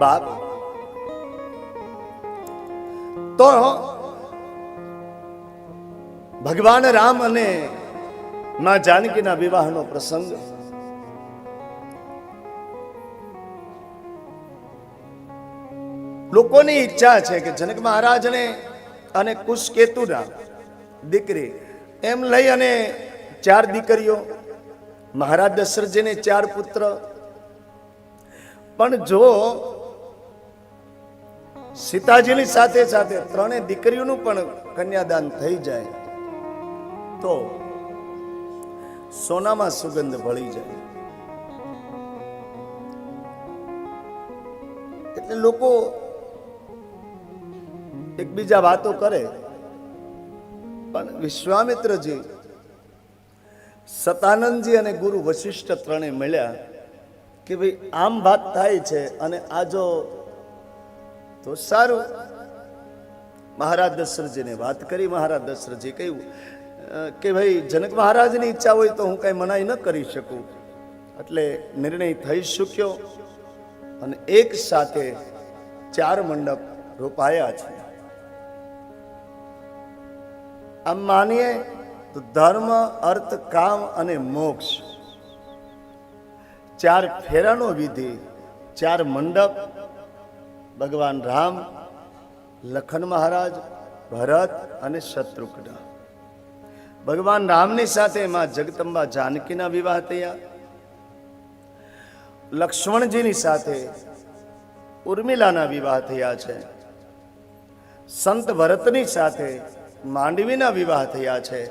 બાપ તો ભગવાન રામ અને માં જાનકીના વિવાહનો પ્રસંગ લોકોની ઈચ્છા છે કે જનક મહારાજને અને કુશકેતુના દીકરી એમ લઈ અને ચાર દીકરીઓ, મહારાજ દશરથજીને ચાર પુત્ર. પણ જો સીતાજીની સાથે સાથે ત્રણેય દીકરીઓનું પણ કન્યાદાન થઈ જાય તો સોનામાં સુગંધ ભળી જાય. એટલે લોકો એકબીજા વાતો કરે, પણ વિશ્વામિત્રજી સતાનંદજી અને ગુરુ વશિષ્ઠ ત્રણે મળ્યા કે ભાઈ આમ વાત થાય છે અને આ જો તો સારું. મહારાજ દશરથજીને વાત કરી, મહારાજ દશરથજી કહ્યું કે ભાઈ, જનક મહારાજની ઈચ્છા હોય તો હું કઈ મનાઈ ન કરી શકું. એટલે નિર્ણય થઈ શક્યો અને એક સાથે ચાર મંડપ રોપાયા છે. આમ માનીએ તો ધર્મ, અર્થ, કામ અને મોક્ષ, ચાર ફેરાનો વિધિ, ચાર મંડપ ભગવાન રામ, લખન મહારાજ, ભરત અને શત્રુઘ્ન. ભગવાન રામની સાથે માં જગદંબા જાનકીના વિવાહ થયા. લક્ષ્મણજીની સાથે ઉર્મિલાના વિવાહ થયા છે. સંત ભરતની સાથે માંડવીના વિવાહ થયા છે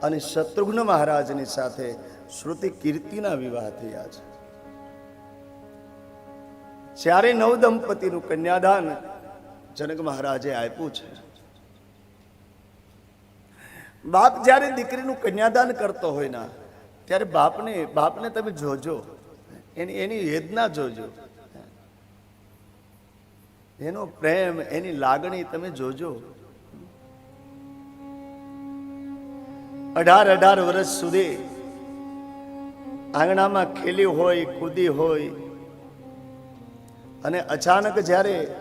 અને શત્રુઘ્ન મહારાજની સાથે શ્રુતિ કીર્તિના વિવાહ થયા છે. ચારે નવદંપતિનું કન્યાદાન જનક મહારાજે આપ્યું છે. બાપ જ્યારે દીકરીનું કન્યાદાન કરતો હોય ના, ત્યારે બાપને બાપને તમે જોજો. એની એની વેદના જોજો. એનો પ્રેમ, એની લાગણી તમે જોજો. અઢાર અઢાર વર્ષ સુધી આંગણામાં ખેલી હોય, કૂદી હોય અને અચાનક જ્યારે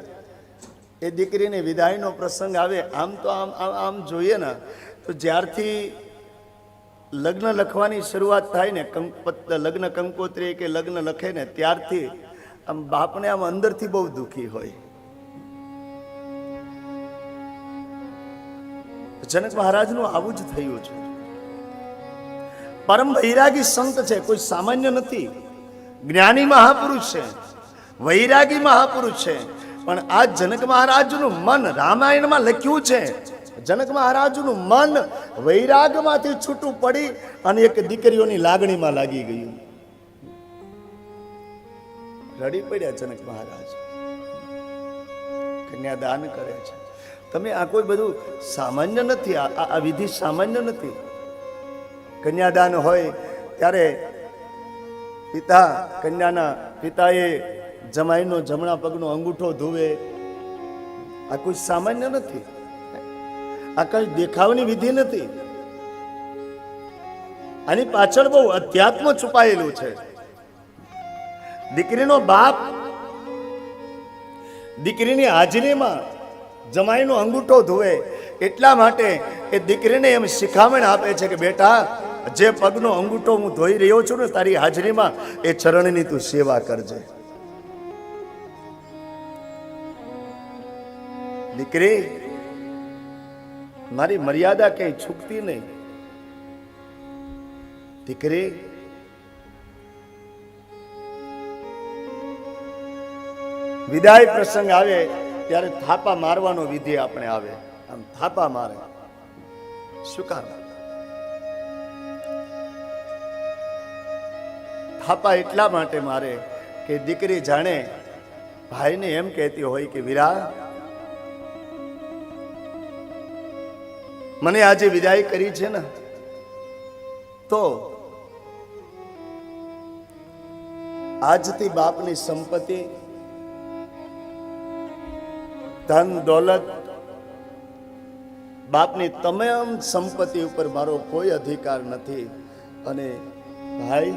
એ દીકરીને વિદાયનો પ્રસંગ આવે, આમ તો આમ આમ જોઈએ ને, તો જ્યારથી લગ્ન લખવાની શરૂઆત થાય ને કંક લગ્ન કંકોત્રી કે લગ્ન લખે ને, ત્યારથી આમ બાપને આમ અંદરથી બહુ દુઃખી હોય. જનક મહારાજનું આવું જ થયું છે. પરમ વૈરાગી સંત છે, કોઈ સામાન્ય નથી. જ્ઞાની મહાપુરુષ છે. વૈરાગી મહાપુરુષ છે. પણ આ જનક મહારાજનું મન રામાયણમાં લખ્યું છે. જનક મહારાજનું મન વૈરાગમાંથી છૂટું પડી અને એક દીકરીઓની લાગણીમાં લાગી ગયું. રડી પડ્યા જનક મહારાજ. કન્યાદાન કરે છે. તમે આ કોઈ બધું સામાન્ય નથી, આ વિધિ સામાન્ય નથી. કન્યાદાન હોય ત્યારે પિતા, કન્યાના પિતાએ જમાઈનો જમણા પગનો અંગૂઠો ધોવે. આ કોઈ સામાન્ય નથી. આ કઈ દેખાવની વિધિ નથી. આની પાછળ બહુ અધ્યાત્મ છુપાયેલું છે. દીકરીનો બાપ, દીકરીની હાજરીમાં જમાઈનો અંગૂઠો ધોવે. એટલા માટે એ દીકરીને એમ શિખામણ આપે છે કે, બેટા, જે પગનો અંગૂઠો હું ધોઈ રહ્યો છું ને તારી હાજરીમાં, એ ચરણની તું સેવા કરજે. દીકરી, મારી મર્યાદા કઈ છૂકતી નહીં. દીકરી, વિદાય પ્રસંગ આવે ત્યારે થાપા મારવાનો વિધિ આપણે આવે. આમ થાપા મારે. સ્વીકાર થાપા એટલા માટે મારે કે દીકરી જાણે, ભાઈને એમ કહેતી હોય કે, વીરા મને આજે વિદાય કરી છે ને, તો આજથી બાપની સંપત્તિ, ધન, દોલત, બાપની તમામ સંપત્તિ ઉપર મારો કોઈ અધિકાર નથી. અને ભાઈ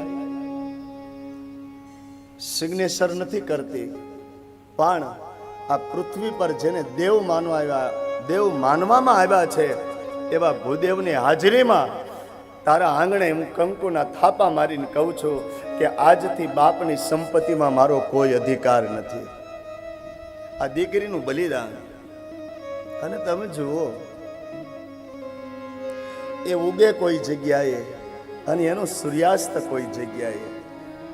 સિગ્નેચર નથી કરતી, પણ આ પૃથ્વી પર જેને દેવ માનવા આવ્યા, દેવ માનવામાં આવ્યા છે એવા ભૂદેવની હાજરીમાં તારા આંગણે હું કંકુના થાપા મારીને કહું છું કે આજથી બાપની સંપત્તિમાં મારો કોઈ અધિકાર નથી. આ દીકરીનું બલિદાન. અને તમે જુઓ, એ ઉગે કોઈ જગ્યાએ અને એનો સૂર્યાસ્ત કોઈ જગ્યાએ.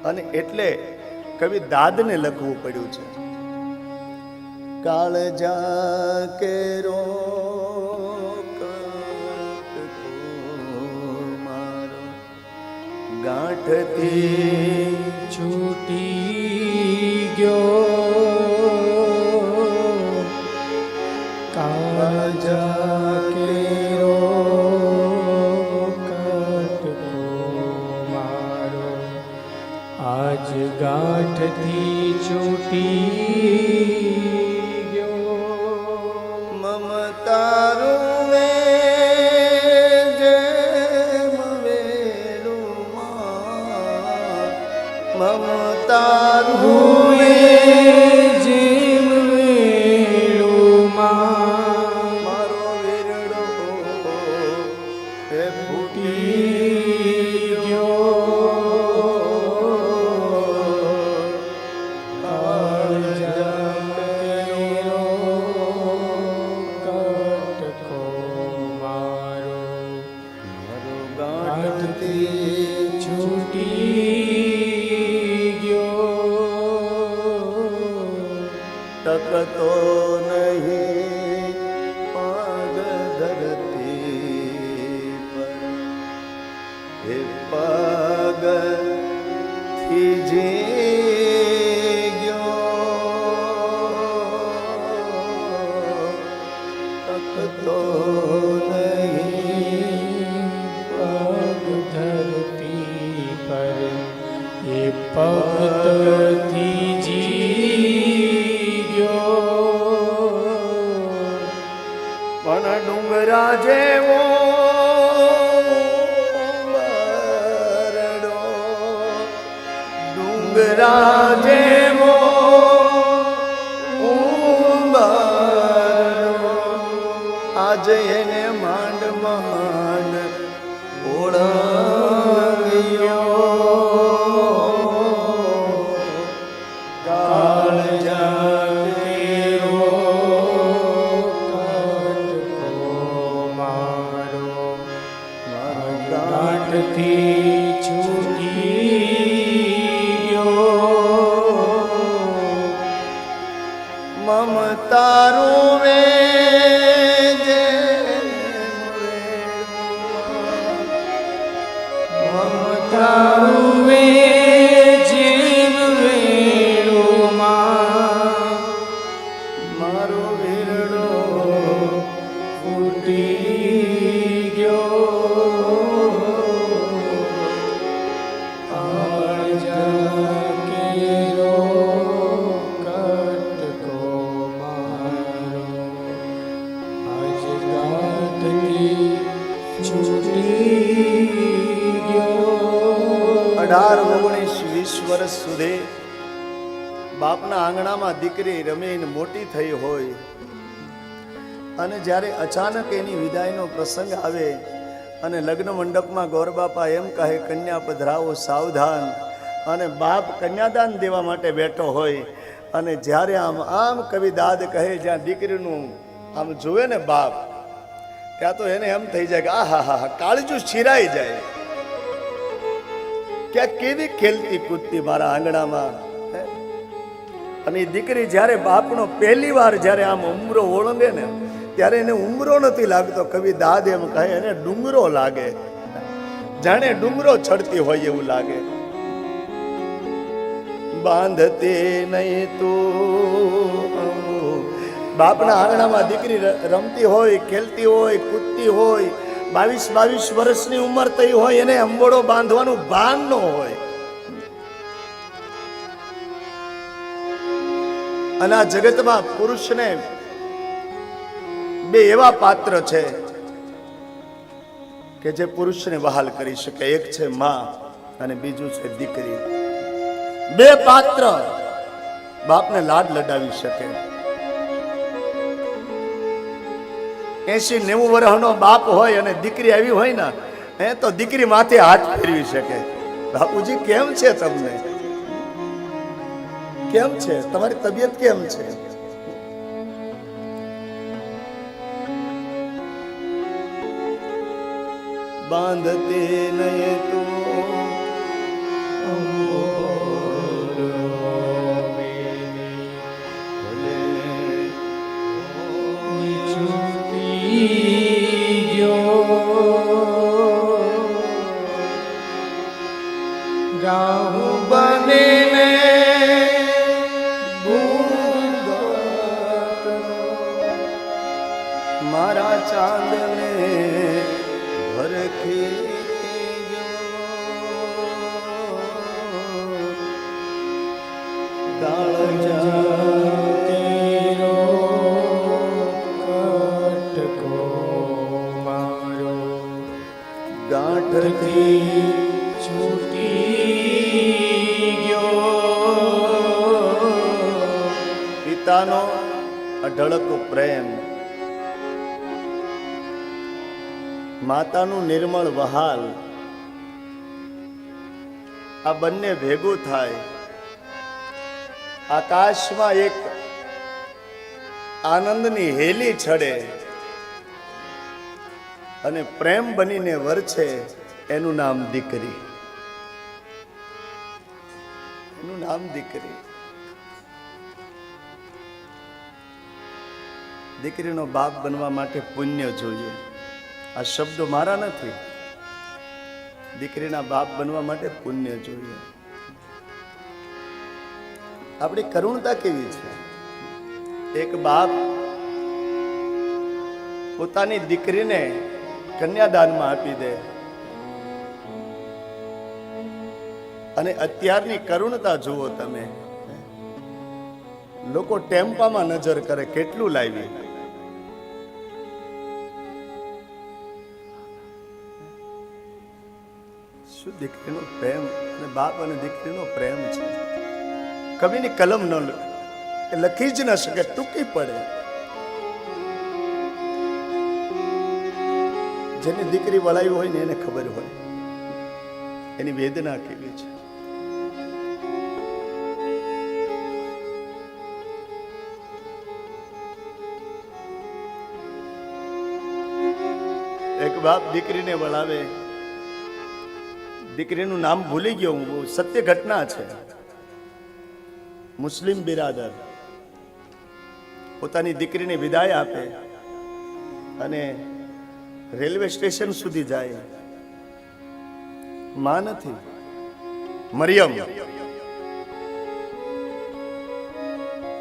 અને એટલે કવિ દાદને લખવું પડ્યું છે. કાળ જા કેરો ગાંઠથી છૂટી ગયો. કાજા કેરો કટકો મારો. આજ ગાંઠથી છૂટી મમતારું વે ટકતો નહીં પગ ધરતી પર એ પગથી જી ગયો પણ ડુંગરા જેવો ડુંગરા જ્યારે અચાનક એની વિદાયનો પ્રસંગ આવે અને લગ્ન મંડપમાં ગોરબાપા એમ કહે કન્યા પધરાવો સાવધાન અને બાપ કન્યાદાન દેવા માટે બેઠો હોય અને જ્યારે આમ આમ કવિ દાદ કહે, જ્યાં દીકરીનું આમ જુએ ને બાપ, ત્યાં તો એને એમ થઈ જાય કે આ હા હા, કાળજું છીરાઈ જાય ક્યાં કેવી ખેલતી કૂદતી મારા આંગણામાં? અને દીકરી જ્યારે બાપનો પહેલી વાર જ્યારે આમ ઉમરો ઓળંગે ને ત્યારે એને ઉમરો નથી લાગતો. કવિ દાદ એમ કહે, એને ડુંગરો લાગે. જાણે ડુંગરો ચડતી હોય એવું લાગે. બાંધતે નહીં તો બાપના આંગણામાં દીકરી રમતી હોય, ખેલતી હોય, કૂદતી હોય, બાવીસ બાવીસ વર્ષની ઉંમર થઈ હોય, એને અંબોડો બાંધવાનું ભાન ન હોય. અને આ જગતમાં પુરુષને બે એવા પાત્ર છે કે જે પુરુષને બહાલ કરી શકે. એક છે માં અને બીજું છે દીકરી. બે પાત્ર બાપને લાડ લડાવી શકે. એસી નેવું વર્ષનો બાપ હોય અને દીકરી આવી હોય ને એ તો દીકરી માથે હાથ ફેરવી શકે. બાપુજી, કેમ છે તમને? કેમ છે? તમારી તબિયત કેમ છે? બાંધતે નયે તું છૂટી અઢળક પ્રેમ. માતાનું નિર્મળ વહાલ. આ બંને ભેગું થાય. આકાશમાં એક આનંદની હેલી છડે અને પ્રેમ બનીને વરછે એનું નામ દીકરી. એનું નામ દીકરી. દીકરીનો બાપ બનવા માટે પુણ્ય જોઈએ. આ શબ્દો મારા નથી. દીકરીના બાપ બનવા માટે પુણ્ય જોઈએ. આપણી કરુણતા કેવી છે? એક બાપ પોતાની દીકરીને કન્યાદાનમાં આપી દે. અને અત્યારની કરુણતા જુઓ તમે. લોકો ટેમ્પામાં નજર કરે, કેટલું લાવી શું દીકરીનો પ્રેમ અને બાપ અને દીકરીનો પ્રેમ છે? કવિની કલમ ન એ લખી જ ન શકે, ટૂંકી પડે. જેની દીકરી વળાવી હોય ને એને ખબર હોય. એની વેદના કેવી છે? એક બાપ દીકરીને વળાવે દીકરીનું નામ ભૂલી ગયો હું. સત્ય ઘટના છે. મુસ્લિમ બિરાદર પોતાની દીકરીને વિદાય આપે અને રેલવે સ્ટેશન સુધી જાય. માં નથી, મરિયમ.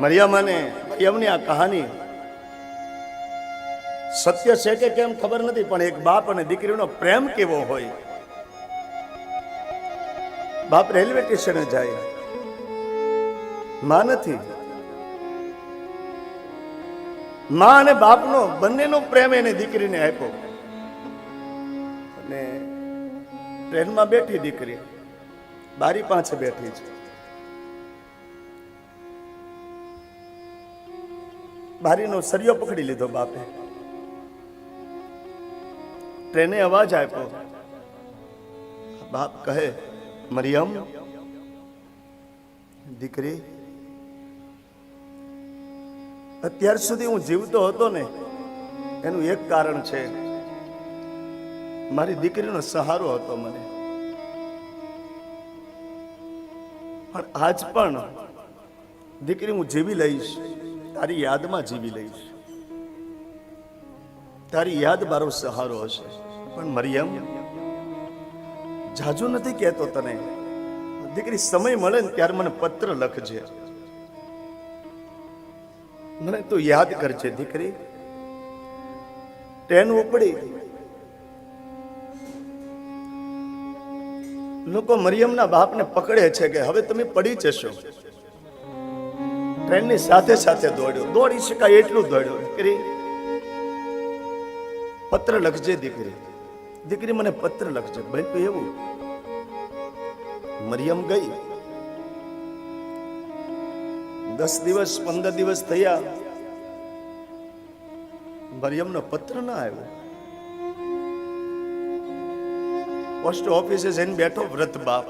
મરિયમ અને મરિયમની આ કહાની સત્ય છે કે કેમ ખબર નથી, પણ એક બાપ અને દીકરીનો પ્રેમ કેવો હોય બાપ રેલવે સ્ટેશને જાય. માં નથી. માં અને બાપનો, બંનેનો પ્રેમ એને દીકરીને આપ્યો. અને ટ્રેનમાં બેઠી દીકરી. બારી પાસે બેઠી છે. બારીનો સરિયો પકડી લીધો બાપે. ટ્રેને અવાજ આપ્યો. બાપ કહે મરિયમ, દીકરી. અત્યાર સુધી હું જીવતો હતો ને, એનું એક કારણ છે. મારી દીકરીનો સહારો હતો મને. પણ આજ પણ દીકરી હું જીવી લઈશ, તારી યાદમાં જીવી લઈશ. તારી યાદ મારો સહારો હશે. પણ મરિયમ જાજુ નથી કહેતો તને. દીકરી સમય મળે ને ત્યારે મને પત્ર લખજે. મને તું યાદ કરજે દીકરી. ટ્રેન ઉપડી. લોકો મરિયમના બાપને પકડે છે કે હવે તમે પડી જશો. ટ્રેનની સાથે સાથે દોડ્યો. દોડી શકાય એટલું દોડ્યો. દીકરી, પત્ર લખજે દીકરી. દીકરી મને પત્ર લખજે ભાઈ એવું? મરિયમ ગઈ. દસ દિવસ, પંદર દિવસ થયા. મરિયમનો પત્ર ના આવ્યો. પોસ્ટ ઓફિસે જઈને બેઠો, વ્રત બાપ.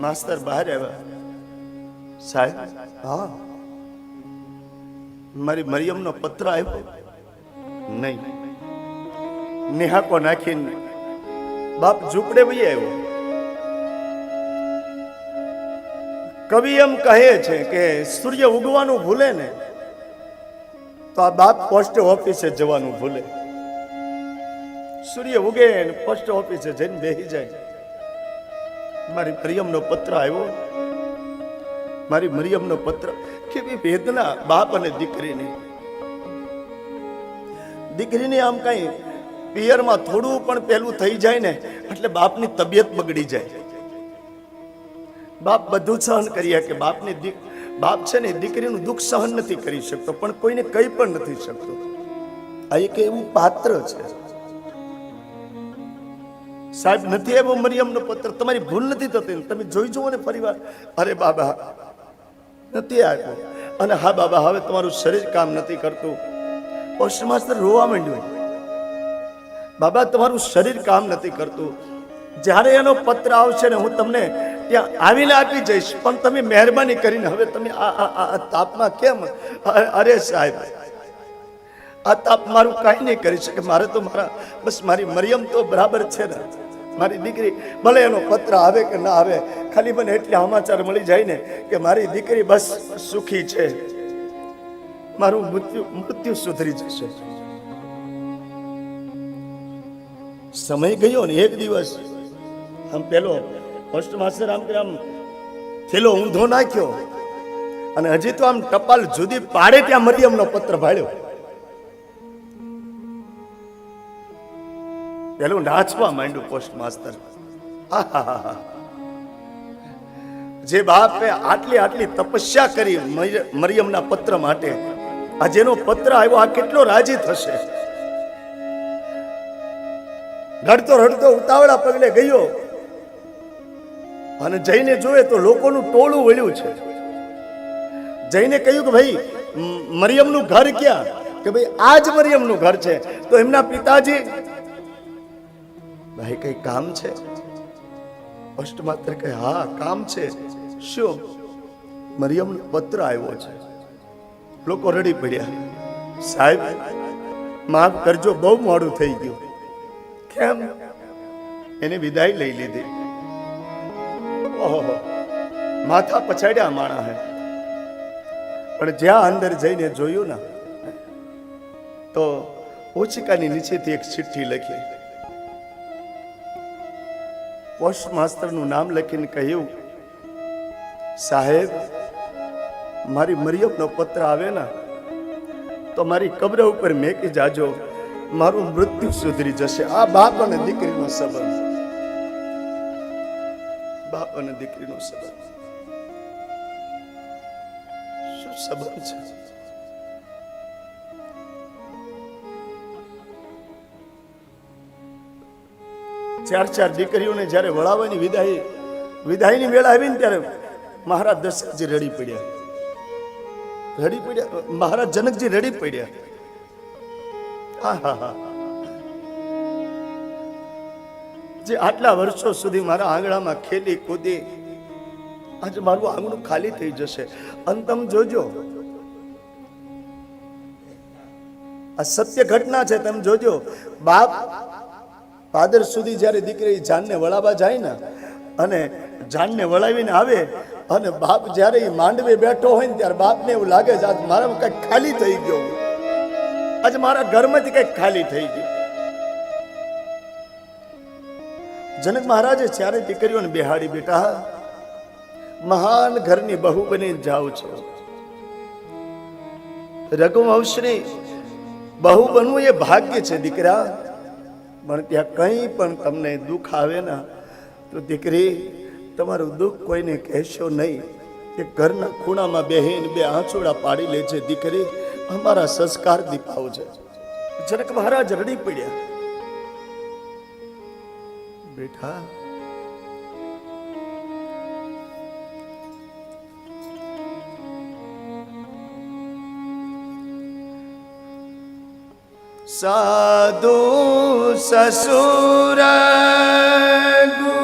માસ્તર બહાર આવ્યા. સાહેબ, હા. મારી મરિયમનો પત્ર આવ્યો? નહીં. નિહાકો નાખીને. બાપ ઝૂંપડે વહી આવ્યો. કવિ એમ કહે છે કે સૂર્ય ઉગવાનું ભૂલે ને, તો આ બાપ પોસ્ટ ઓફિસે જવાનું ભૂલે. સૂર્ય ઉગે ને પોસ્ટ ઓફિસે જઈને બેસી જાય. મારી પ્રિયમનો પત્ર આવ્યો. મારી મરિયમનો પત્ર. કેવી વેદના બાપ અને દીકરીની. દીકરીની આમ કઈ પિયરમાં થોડું પણ પહેલું થઈ જાય ને, એટલે બાપની તબિયત બગડી જાય. બાપ બધું સહન કરી કે બાપની બાપ છે ને, દીકરીનું દુઃખ સહન નથી કરી શકતો, પણ કોઈને કંઈ પણ નથી શકતો. આ એક એવું પાત્ર છે. સાહેબ, નથી આવ્યો મરિયમનો પત્ર? તમારી ભૂલ નથી થતી તમે જોઈ જુઓ ને ફરીવાર અરે બાબા, નથી આવ્યો. અને હા બાબા, હવે તમારું શરીર કામ નથી કરતું. પોસ્ટ માસ્ટર રોવા માંડ્યું. બાબા, તમારું શરીર કામ નથી કરતું. જ્યારે એનો પત્ર આવશે ને હું તમને ત્યાં આવીને આપી જઈશ, પણ તમે મહેરબાની કરીને હવે તમે આ તાપમાં કેમ? અરે સાહેબ, આ તાપ મારું કાંઈ નહીં કરી શકે. મારે તો મારા, બસ મારી મરિયમ તો બરાબર છે ને. મારી દીકરી, ભલે એનો પત્ર આવે કે ના આવે, ખાલી મને એટલે સમાચાર મળી જાય ને કે મારી દીકરી બસ સુખી છે. મારું મૃત્યુ મૃત્યુ સુધરી જશે. સમય ગયો ને એક દિવસ, આમ પેલો પોસ્ટ માસ્ટર આમ કે આમ થેલો ઊંધો નાખ્યો અને હજી તો આમ ટપાલ જુદી પાડે ત્યાં મરિયમનો પત્ર ભાડ્યો. પેલું નાચવા માંડ્યું પોસ્ટ માસ્ટર. જે બાપે આટલી આટલી તપસ્યા કરી મરિય- મરિયમના પત્ર માટે, આ જેનો પત્ર આવ્યો, આ કેટલો રાજી થશે? રડતો રડતો ઉતાવળા પગલે ગયો. અને જઈને જોવે તો લોકોનું ટોળું વળ્યું છે. જઈને કહ્યું કે ભાઈ મરિયમનું ઘર ક્યાં? કે ભાઈ, આ જ મરિયમનું ઘર છે. તો એમના પિતાજી, ભાઈ, કઈ કામ છે? અષ્ટ માત્ર કહે, હા, કામ છે. શું? મરિયમનો પત્ર આવ્યો છે. લોકો રડી પડ્યા. સાહેબ, માફ કરજો, બહુ મોડું થઈ ગયું. કેમ? એને વિદાય લઈ લીધી. ઓહો માથા પછાડ્યા માણા હે પણ જ્યાં અંદર જઈને જોયું ને, તો ઓચિકાની નીચેથી એક ચિઠ્ઠી લખી. પોસ્ટ માસ્ટરનું નામ લખીને કહ્યું, સાહેબ, મારી મરિયમનો પત્ર આવે ને, તો મારી કબ્ર ઉપર મેકી જાજો. મારું મૃત્યુ સુધરી જશે. આ બાપ અને દીકરીનો સંબંધ. બાપ અને દીકરીનો સંબંધ. શું સંબંધ છે? ચાર ચાર દીકરીઓને જ્યારે વળાવવાની વિદાય, વિદાયની વેળા આવી ને ત્યારે મહારાજ દશરથજી રડી પડ્યા. રડી પડ્યા? મહારાજ જનકજી રડી પડ્યા. જે આટલા વર્ષો સુધી મારા આંગણામાં ખેલી કૂદી, આજે મારું આંગણું ખાલી થઈ જશે. અને તમે જોજો, આ સત્ય ઘટના છે, તમે જોજો. બાપ, પાદર સુધી જ્યારે દીકરી જાનને વળાવવા જાય ને, અને જાનને વળાવીને આવે, અને બાપ જ્યારે એ માંડવે બેઠો હોય ને, ત્યારે બાપને એવું લાગે છે મારામાં કંઈક ખાલી થઈ ગયો. આજે મારા ઘરમાંથી કંઈક ખાલી થઈ ગયું. જનક મહારાજે ચારે દીકરીઓને બિહાડી બેટા મહાન ઘરની બહુ બની જાઉં છો. રઘુવંશની બહુ બનવું એ ભાગ્ય છે દીકરા, પણ ત્યાં કંઈ પણ તમને દુઃખ આવે ને, તો દીકરી, તમારું દુઃખ કોઈને કહેશો નહીં કે ઘરના ખૂણામાં બેહીને બે આંચોડા પાડી લે છે દીકરી. અમારા સંસ્કાર દીપાવ છે જનક મહારાજ રડી પડ્યા બેઠા સાધુ સસુર ગુ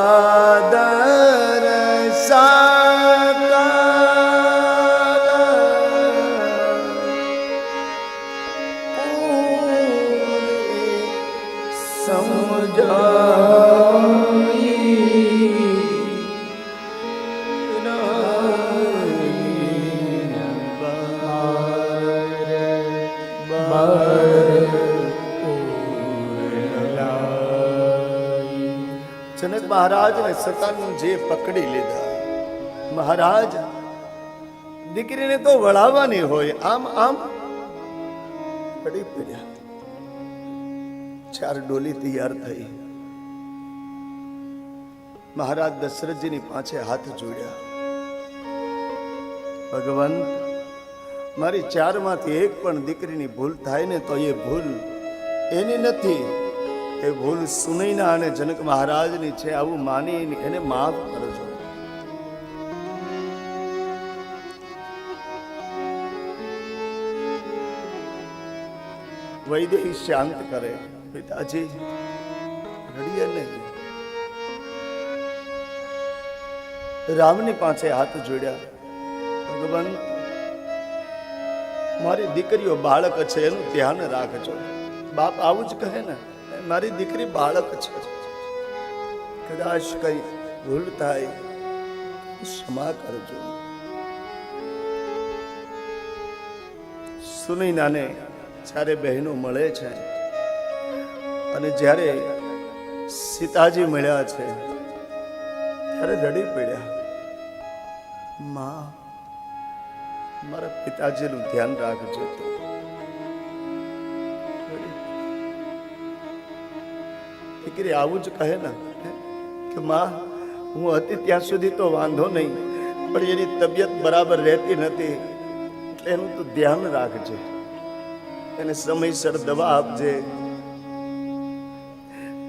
મહારાજને જે પકડી લીધા. મહારાજ, દીકરીને તો વળાવવાની હોય, આમ આમ. પડી પડ્યા. ચાર ડોલી તૈયાર થઈ. મહારાજ દશરથજીની પાછે હાથ જોડ્યા. ભગવાન મારી ચારમાંથી એક પણ દીકરીની ભૂલ થાય ને તો એ ભૂલ એની નથી. એ ભૂલ સુનૈના અને જનક મહારાજની છે આવું માની એને માફ કરજો. વૈદેહી શાંત કરે. પિતાજી રડીએ નહીં. રામની પાસે હાથ જોડ્યા. ભગવાન, મારી દીકરીઓ બાળક છે, એનું ધ્યાન રાખજો. બાપ આવું જ કહે ને મારી દીકરી બાળક છે. કદાચ કઈ ભૂલ થાય ક્ષમા કરજો. સુનૈનાને જ્યારે બહેનો મળે છે અને જ્યારે સીતાજી મળ્યા છે, ત્યારે રડી પડ્યા. મા, મારા પિતાજીનું ધ્યાન રાખજો. દીકરી આવું જ કહે ને કે માં, હું હતી ત્યાં સુધી તો વાંધો નહીં, પણ એની તબિયત બરાબર રહેતી નથી. એનું તો ધ્યાન રાખજે. એને સમયસર દવા આપજે.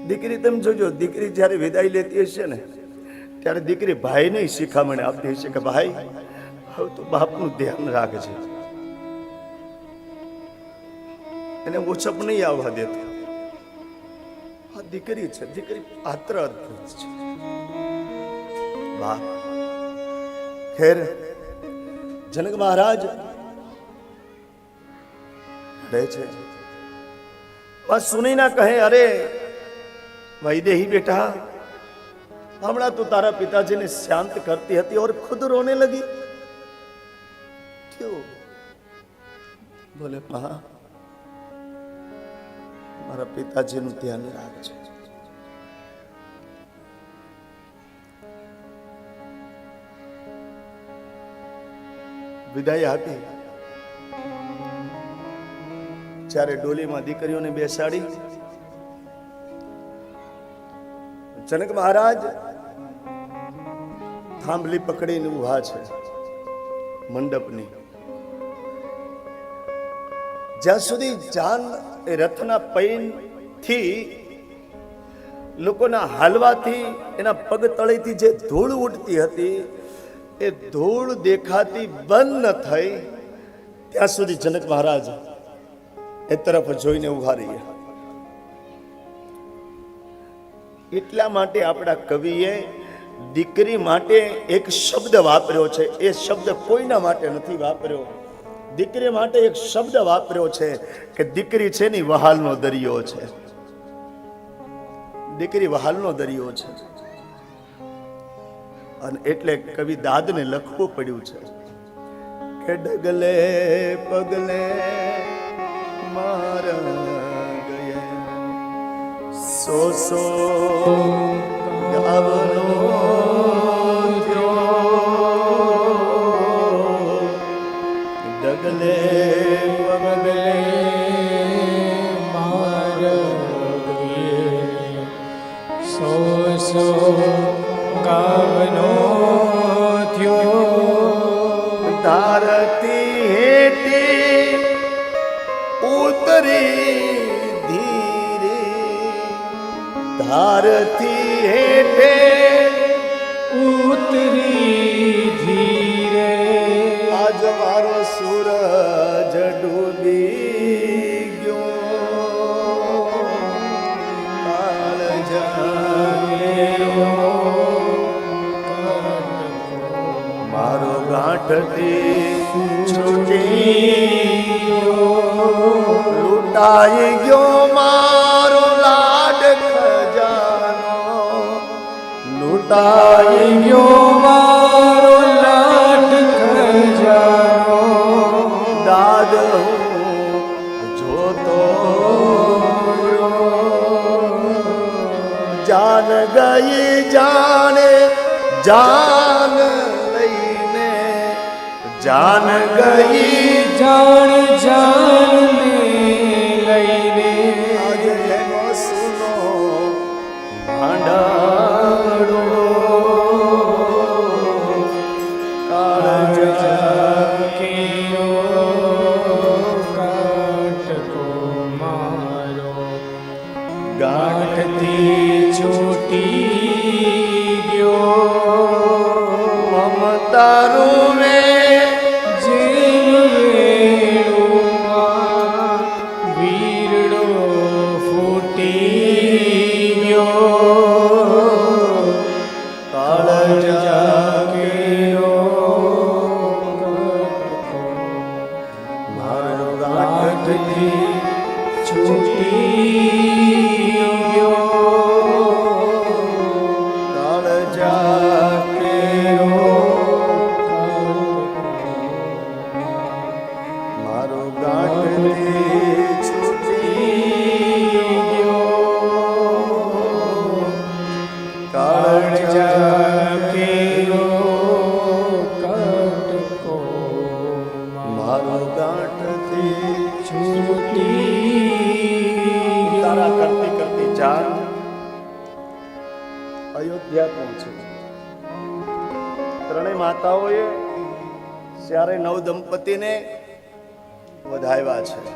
દીકરી તમે જોજો, દીકરી જ્યારે વિદાય લેતી હશે ને, ત્યારે દીકરી ભાઈને શિખામણ આપતી હશે કે, ભાઈ, હવે તો બાપનું ધ્યાન રાખજે. એને ઓછપ નહીં આવવા દેતો. દીકરી છે, દીકરી પાત્ર અદભુત છે. વાહ. ખેર, જનક મહારાજ. રહે છે. બસ સુનીના કહે, અરે, વૈદેહી બેટા, હમણાં તું તારા પિતાજીને શાંત કરતી હતી ઓર ખુદ રોને લગી. ક્યો? બોલે પા મારા પિતાજીનું ધ્યાન રાખજે. વિદાય આપી. જ્યારે ડોલીમાં દીકરીઓને બેસાડી, જનક મહારાજ થાંભલી પકડીને ઊભા છે, મંડપની. જ્યાં સુધી જાન એ રથના પૈનથી લોકોના હાલવાથી એના પગ તળેથી જે ધૂળ ઉડતી હતી એ ધૂળ દેખાતી બંધ ન થઈ, ત્યાં સુધી જનક મહારાજ એ તરફ જોઈને ઊભા રહ્યા. એટલા માટે આપણા કવિએ દીકરી માટે એક શબ્દ વાપર્યો છે. એ શબ્દ કોઈના માટે નથી વાપર્યો. દીકરી માટે એક શબ્દ વાપર્યો છે કે દીકરી છે ની વહાલનો દરિયો છે. દીકરી વહાલનો દરિયો છે. અને એટલે કવિ દાદને લખવું પડ્યું છે કે ડગલે પગલે મારા ગયા. સો સો, ગાવનો ગાવનો થયો. ધારતી હેઠી ઉતરી ધીરે. ધારતી હેઠે ઉતરી ધીરે. ગાંઠથી છૂટી લૂંટાઈ ગયો મારો લાડ ખજાનો લૂંટાઈ ગયો મારો લાડ ખજાનો દાદ જોતો જાન ગઈ જાણે જાન જાન ગઈ જાણ જાણ ત્યારે વધાવ્યા છે.